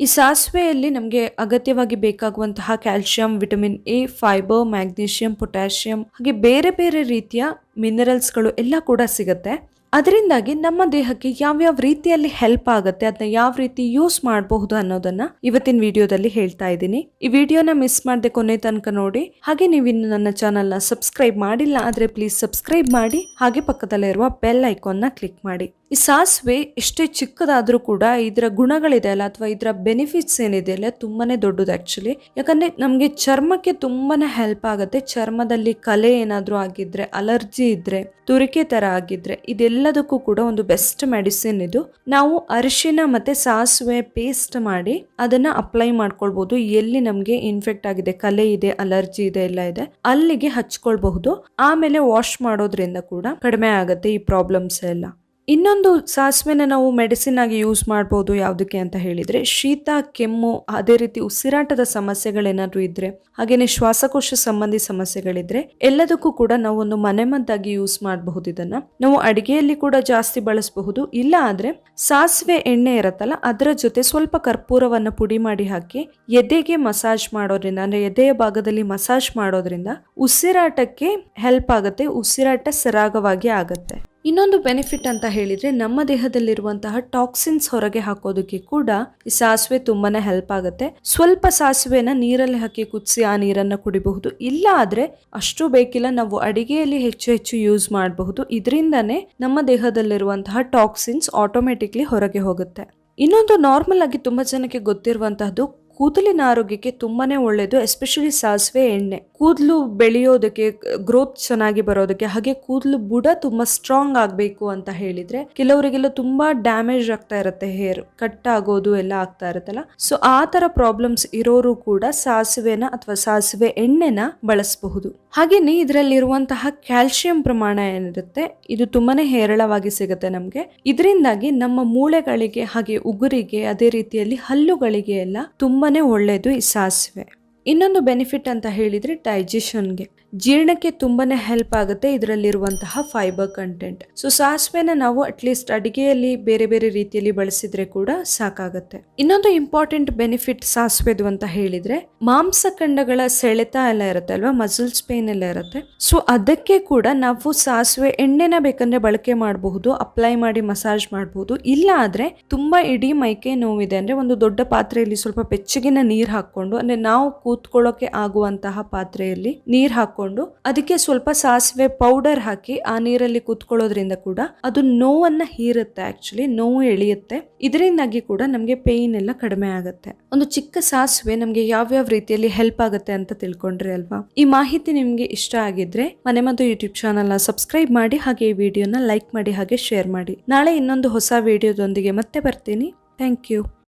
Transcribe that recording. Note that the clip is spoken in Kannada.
ಈ ಸಾಸಿವೆಯಲ್ಲಿ ನಮಗೆ ಅಗತ್ಯವಾಗಿ ಬೇಕಾಗುವಂತಹ calcium, vitamin A, fibre, magnesium, potassium ಹಾಗೆ ಬೇರೆ ಬೇರೆ ರೀತಿಯ ಮಿನರಲ್ಸ್ಗಳು ಎಲ್ಲ ಕೂಡ ಸಿಗುತ್ತೆ. ಅದರಿಂದಾಗಿ ನಮ್ಮ ದೇಹಕ್ಕೆ ಯಾವ್ಯಾವ ರೀತಿಯಲ್ಲಿ ಹೆಲ್ಪ್ ಆಗುತ್ತೆ ಅದನ್ನ ಯಾವ ರೀತಿ ಯೂಸ್ ಮಾಡಬಹುದು ಅನ್ನೋದನ್ನ ಇವತ್ತಿನ ವಿಡಿಯೋದಲ್ಲಿ ಹೇಳ್ತಾ ಇದ್ದೀನಿ. ಈ ವಿಡಿಯೋನ ಮಿಸ್ ಮಾಡದೆ ಕೊನೆ ತನಕ ನೋಡಿ. ಹಾಗೆ ನೀವು ಇನ್ನು ನನ್ನ ಚಾನಲ್ನ ಸಬ್ಸ್ಕ್ರೈಬ್ ಮಾಡಿಲ್ಲ ಆದರೆ ಪ್ಲೀಸ್ ಸಬ್ಸ್ಕ್ರೈಬ್ ಮಾಡಿ. ಹಾಗೆ ಪಕ್ಕದಲ್ಲಿರುವ ಬೆಲ್ ಐಕಾನ್ನ ಕ್ಲಿಕ್ ಮಾಡಿ. ಈ ಸಾಸಿವೆ ಎಷ್ಟೇ ಚಿಕ್ಕದಾದರೂ ಕೂಡ ಇದರ ಗುಣಗಳಿದೆ ಅಲ್ಲ ಅಥವಾ ಇದರ ಬೆನಿಫಿಟ್ಸ್ ಏನಿದೆ ಅಲ್ಲ ತುಂಬಾನೇ ದೊಡ್ಡದು ಆ್ಯಕ್ಚುಲಿ ಯಾಕಂದ್ರೆ ನಮಗೆ ಚರ್ಮಕ್ಕೆ ತುಂಬಾನೇ ಹೆಲ್ಪ್ ಆಗುತ್ತೆ. ಚರ್ಮದಲ್ಲಿ ಕಲೆ ಏನಾದರೂ ಆಗಿದ್ರೆ ಅಲರ್ಜಿ ಇದ್ರೆ, ತುರಿಕೆ ಥರ ಆಗಿದ್ರೆ ಇದೆಲ್ಲದಕ್ಕೂ ಕೂಡ ಒಂದು ಬೆಸ್ಟ್ ಮೆಡಿಸಿನ್ ಇದು. ನಾವು ಅರಿಶಿನ ಮತ್ತೆ ಸಾಸಿವೆ ಪೇಸ್ಟ್ ಮಾಡಿ ಅದನ್ನ ಅಪ್ಲೈ ಮಾಡ್ಕೊಳ್ಬೋದು. ಎಲ್ಲಿ ನಮಗೆ ಇನ್ಫೆಕ್ಟ್ ಆಗಿದೆ, ಕಲೆ ಇದೆ ಅಲರ್ಜಿ ಇದೆ, ಎಲ್ಲ ಇದೆ, ಅಲ್ಲಿಗೆ ಹಚ್ಕೊಳ್ಬಹುದು. ಆಮೇಲೆ ವಾಶ್ ಮಾಡೋದ್ರಿಂದ ಕೂಡ ಕಡಿಮೆ ಆಗುತ್ತೆ ಈ ಪ್ರಾಬ್ಲಮ್ಸ್ ಎಲ್ಲ. ಇನ್ನೊಂದು ಸಾಸಿವೆನ ನಾವು ಮೆಡಿಸಿನ್ ಆಗಿ ಯೂಸ್ ಮಾಡ್ಬೋದು ಯಾವುದಕ್ಕೆ ಅಂತ ಹೇಳಿದ್ರೆ, ಶೀತ, ಕೆಮ್ಮು, ಅದೇ ರೀತಿ ಉಸಿರಾಟದ ಸಮಸ್ಯೆಗಳೇನಾದರೂ ಇದ್ರೆ, ಹಾಗೇನೆ ಶ್ವಾಸಕೋಶ ಸಂಬಂಧಿ ಸಮಸ್ಯೆಗಳಿದ್ರೆ, ಎಲ್ಲದಕ್ಕೂ ಕೂಡ ನಾವು ಒಂದು ಮನೆಮದ್ದಾಗಿ ಯೂಸ್ ಮಾಡಬಹುದು ಇದನ್ನ. ನಾವು ಅಡಿಗೆಯಲ್ಲಿ ಕೂಡ ಜಾಸ್ತಿ ಬಳಸಬಹುದು. ಇಲ್ಲ ಆದ್ರೆ ಸಾಸಿವೆ ಎಣ್ಣೆ ಇರತ್ತಲ್ಲ, ಅದರ ಜೊತೆ ಸ್ವಲ್ಪ ಕರ್ಪೂರವನ್ನು ಪುಡಿ ಮಾಡಿ ಹಾಕಿ, ಎದೆಗೆ ಮಸಾಜ್ ಮಾಡೋದ್ರಿಂದ, ಅಂದ್ರೆ ಎದೆಯ ಭಾಗದಲ್ಲಿ ಮಸಾಜ್ ಮಾಡೋದ್ರಿಂದ ಉಸಿರಾಟಕ್ಕೆ ಹೆಲ್ಪ್ ಆಗುತ್ತೆ, ಉಸಿರಾಟ ಸರಾಗವಾಗಿ ಆಗತ್ತೆ. ಇನ್ನೊಂದು ಬೆನಿಫಿಟ್ ಅಂತ ಹೇಳಿದ್ರೆ ನಮ್ಮ ದೇಹದಲ್ಲಿರುವಂತಹ ಟಾಕ್ಸಿನ್ಸ್ ಹೊರಗೆ ಹಾಕೋದಕ್ಕೆ ಕೂಡ ಈ ಸಾಸಿವೆ ತುಂಬಾನೇ ಹೆಲ್ಪ್ ಆಗುತ್ತೆ. ಸ್ವಲ್ಪ ಸಾಸಿವೆನ ನೀರಲ್ಲಿ ಹಾಕಿ ಕುದಿಸಿ ಆ ನೀರನ್ನ ಕುಡಿಬಹುದು. ಇಲ್ಲ ಆದ್ರೆ ಅಷ್ಟು ಬೇಕಿಲ್ಲ, ನಾವು ಅಡಿಗೆಯಲ್ಲಿ ಹೆಚ್ಚು ಹೆಚ್ಚು ಯೂಸ್ ಮಾಡಬಹುದು. ಇದರಿಂದಾನೇ ನಮ್ಮ ದೇಹದಲ್ಲಿರುವಂತಹ ಟಾಕ್ಸಿನ್ಸ್ ಆಟೋಮೆಟಿಕ್ಲಿ ಹೊರಗೆ ಹೋಗುತ್ತೆ. ಇನ್ನೊಂದು ನಾರ್ಮಲ್ ಆಗಿ ತುಂಬಾ ಜನಕ್ಕೆ ಗೊತ್ತಿರುವಂತಹದ್ದು ಕೂದಲಿನ ಆರೋಗ್ಯಕ್ಕೆ ತುಂಬಾನೇ ಒಳ್ಳೆಯದು ಎಸ್ಪೆಷಲಿ ಸಾಸಿವೆ ಎಣ್ಣೆ. ಕೂದಲು ಬೆಳೆಯೋದಕ್ಕೆ ಗ್ರೋತ್ ಚೆನ್ನಾಗಿ ಬರೋದಕ್ಕೆ ಹಾಗೆ ಕೂದಲು ಬುಡ ತುಂಬಾ ಸ್ಟ್ರಾಂಗ್ ಆಗಬೇಕು ಅಂತ ಹೇಳಿದ್ರೆ ಕೆಲವರಿಗೆಲ್ಲ ತುಂಬಾ ಡ್ಯಾಮೇಜ್ ಆಗ್ತಾ ಇರುತ್ತೆ ಹೇರ್ ಕಟ್ ಆಗೋದು ಎಲ್ಲ ಆಗ್ತಾ ಇರುತ್ತಲ್ಲ. ಸೊ ಆ ತರ ಪ್ರಾಬ್ಲಮ್ಸ್ ಇರೋರು ಕೂಡ ಸಾಸಿವೆನ ಅಥವಾ ಸಾಸಿವೆ ಎಣ್ಣೆನ ಬಳಸಬಹುದು. ಹಾಗೇನೆ ಇದರಲ್ಲಿರುವಂತಹ ಕ್ಯಾಲ್ಸಿಯಂ ಪ್ರಮಾಣ ಏನಿರುತ್ತೆ, ಇದು ತುಂಬಾನೇ ಹೇರಳವಾಗಿ ಸಿಗುತ್ತೆ ನಮಗೆ. ಇದರಿಂದಾಗಿ ನಮ್ಮ ಮೂಳೆಗಳಿಗೆ ಹಾಗೆ ಉಗುರಿಗೆ, ಅದೇ ರೀತಿಯಲ್ಲಿ ಹಲ್ಲುಗಳಿಗೆ ಎಲ್ಲ ತುಂಬಾನೇ ಒಳ್ಳೆಯದು ಈ ಸಾಸಿವೆ. ಇನ್ನೊಂದು ಬೆನಿಫಿಟ್ ಅಂತ ಹೇಳಿದ್ರೆ ಡೈಜೆಷನ್ಗೆ ಜೀರ್ಣಕ್ಕೆ ತುಂಬಾನೇ ಹೆಲ್ಪ್ ಆಗುತ್ತೆ ಇದರಲ್ಲಿರುವಂತಹ ಫೈಬರ್ ಕಂಟೆಂಟ್ ಸೊ ಸಾಸಿವೆನ ನಾವು ಅಟ್ಲೀಸ್ಟ್ ಅಡಿಗೆಯಲ್ಲಿ ಬೇರೆ ಬೇರೆ ರೀತಿಯಲ್ಲಿ ಬಳಸಿದ್ರೆ ಕೂಡ ಸಾಕಾಗುತ್ತೆ. ಇನ್ನೊಂದು ಇಂಪಾರ್ಟೆಂಟ್ ಬೆನಿಫಿಟ್ ಸಾಸಿವೆದು ಅಂತ ಹೇಳಿದ್ರೆ ಮಾಂಸಖಂಡಗಳ ಸೆಳೆತ ಎಲ್ಲ ಇರುತ್ತೆ ಅಲ್ವಾ? ಮಸಲ್ಸ್ ಪೇನ್ ಎಲ್ಲ ಇರುತ್ತೆ. ಸೊ ಅದಕ್ಕೆ ಕೂಡ ನಾವು ಸಾಸಿವೆ ಎಣ್ಣೆನ ಬೇಕಂದ್ರೆ ಬಳಕೆ ಮಾಡಬಹುದು ಅಪ್ಲೈ ಮಾಡಿ ಮಸಾಜ್ ಮಾಡಬಹುದು. ಇಲ್ಲ ಆದ್ರೆ, ತುಂಬಾ ಇಡೀ ಮೈಕೈ ನೋವಿದೆ. ಅಂದ್ರೆ ಒಂದು ದೊಡ್ಡ ಪಾತ್ರೆಯಲ್ಲಿ ಸ್ವಲ್ಪ ಬೆಚ್ಚಗಿನ ನೀರ್ ಹಾಕೊಂಡು ಅಂದ್ರೆ ನಾವು ಕೂತ್ಕೊಳ್ಳೋಕೆ ಆಗುವಂತಹ ಪಾತ್ರೆಯಲ್ಲಿ ನೀರ್ ಹಾಕೊಂಡು ಅದಕ್ಕೆ ಸ್ವಲ್ಪ ಸಾಸಿವೆ ಪೌಡರ್ ಹಾಕಿ ಆ ನೀರಲ್ಲಿ ಕೂತ್ಕೊಳ್ಳೋದ್ರಿಂದ ಕೂಡ ಅದು ನೋವನ್ನ ಹೀರುತ್ತೆ ಆಕ್ಚುಲಿ ನೋವು ಎಳೆಯುತ್ತೆ. ಇದರಿಂದಾಗಿ ಕೂಡ ನಮಗೆ ಪೇಯ್ನ್ ಎಲ್ಲ ಕಡಿಮೆ ಆಗುತ್ತೆ. ಒಂದು ಚಿಕ್ಕ ಸಾಸಿವೆ ನಮಗೆ ಯಾವ್ಯಾವ ರೀತಿಯಲ್ಲಿ ಹೆಲ್ಪ್ ಆಗುತ್ತೆ ಅಂತ ತಿಳ್ಕೊಂಡ್ರಿ ಅಲ್ವಾ? ಈ ಮಾಹಿತಿ ನಿಮ್ಗೆ ಇಷ್ಟ ಆಗಿದ್ರೆ ಮನೆ ಮತ್ತು ಯೂಟ್ಯೂಬ್ ಚಾನಲ್ ಸಬ್ಸ್ಕ್ರೈಬ್ ಮಾಡಿ, ಹಾಗೆ ಈ ವಿಡಿಯೋನ ಲೈಕ್ ಮಾಡಿ, ಹಾಗೆ ಶೇರ್ ಮಾಡಿ. ನಾಳೆ ಇನ್ನೊಂದು ಹೊಸ ವಿಡಿಯೋದೊಂದಿಗೆ ಮತ್ತೆ ಬರ್ತೀನಿ. Thank you